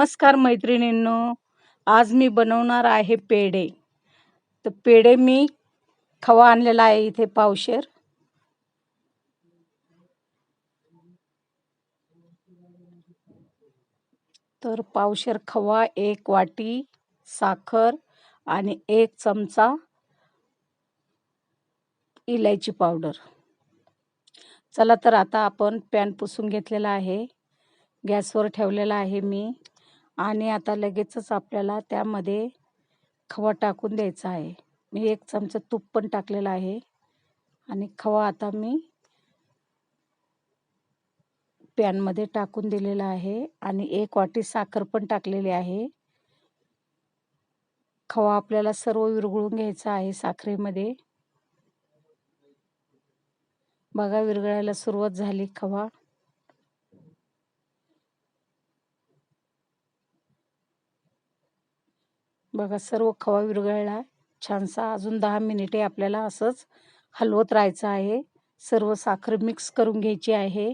नमस्कार मैत्रिणींनो आज मी बनवणार आहे पेढे. तर पेढे मी खवा आणलेला आहे इथे पावशेर. तर पावशेर खवा एक वाटी साखर आणि एक चमचा इलायची पावडर. चला तर आता आपण पॅन पुसून घेतलेला आहे. गॅसवर ठेवलेला आहे मी. आणि आता लगेचच आपल्याला त्यामध्ये खवा टाकून द्यायचा आहे. मी एक चमचा तूप पण टाकलेलं आहे. आणि खवा आता मी पॅनमध्ये टाकून दिलेला आहे. आणि एक वाटी साखर पण टाकलेली आहे. खवा आपल्याला सर्व विरघळून घ्यायचा आहे साखरेमध्ये. बघा विरघळायला सुरुवात झाली खवा. बघा सर्व खवा विरघळला. छानसा अजून दहा मिनिटे आपल्याला असंच हलवत राहायचं आहे. सर्व साखर मिक्स करून घ्यायची आहे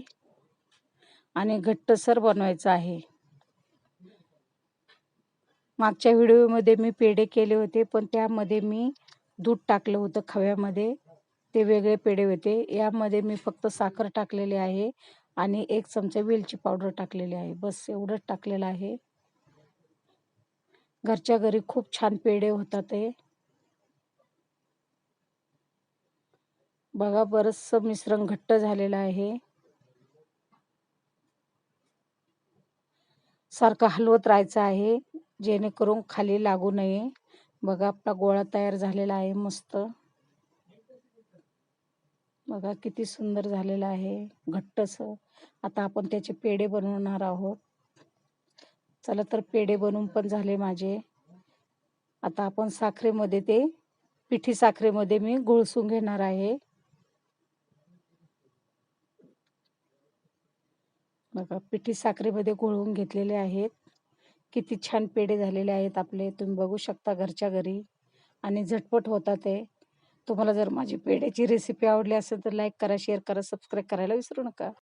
आणि घट्टसर बनवायचं आहे. मागच्या व्हिडिओमध्ये मी पेढे केले होते पण त्यामध्ये मी दूध टाकलं होतं खव्यामध्ये. ते वेगळे पेढे होते. यामध्ये मी फक्त साखर टाकलेली आहे आणि एक चमचा वेलची पावडर टाकलेली आहे. बस एवढंच टाकलेलं आहे. घरच्या घरी खूप छान पेढे होतात ते बघा बरंचसं मिश्रण घट्ट झालेलं आहे. सारखं हलवत राहायचं आहे जेणेकरून खाली लागू नये. बघा आपला गोळा तयार झालेला आहे मस्त. बघा किती सुंदर झालेला आहे घट्टस. आता आपण त्याचे पेढे बनवणार आहोत. चला तर पेढे बनवून पण झाले माझे. आता आपण साखरेमध्ये ते पिठी साखरेमध्ये मी गुळसून घेणार आहे. बघा पिठी साखरेमध्ये घोळवून घेतलेले आहेत. किती छान पेढे झालेले आहेत आपले. तुम्ही बघू शकता घरच्या घरी. आणि झटपट होतात ते. तुम्हाला जर माझी पेढ्याची रेसिपी आवडली असेल तर लाईक करा शेअर करा सबस्क्राईब करायला विसरू नका.